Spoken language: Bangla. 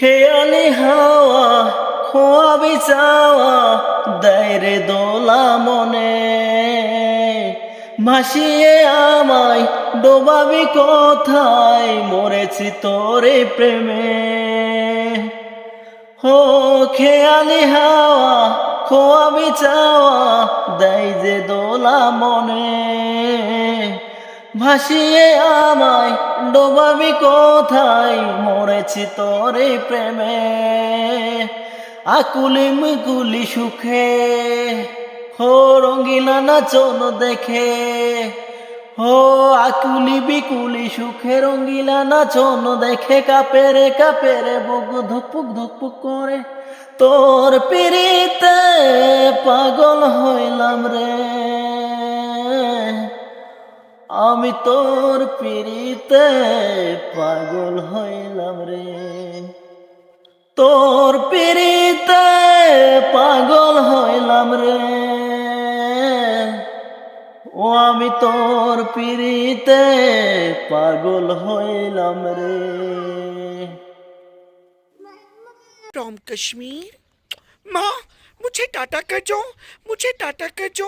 খেয়ালি হাওয়া, খোয়াবি চাওয়া, দেয় রে দোলা মনে। ভাসিয়ে আমায় ডোবাবি কোথায়, মরেছি তোরে প্রেমে। হো খেয়ালি হাওয়া, খোয়াবি চাওয়া, দেয় যে দোলা মনে। ভাসিয়ে আমায় ডোবাবি কোথায়? মরেছি তোরে প্রেমে। আকুলি মুকুলি সুখে, হো রঙ্গিলা নাচন দেখে। হো আকুলি বিকুলি সুখে রঙ্গিলা নাচন দেখে। কাপেরে কাপেরে বুক ধুকপুক ধুকপুক করে। তোর পিড়িতে পাগল হইলাম রে। আমি তোর পিড়িতে পাগল হইলাম রে তোর পিড়িতে পাগল হইলাম রে ও আমি তোর পিড়িতে পাগল হইলাম রে फ्रॉम कश्मीर माँ मुझे टाटा कर जो मुझे टाटा कर जो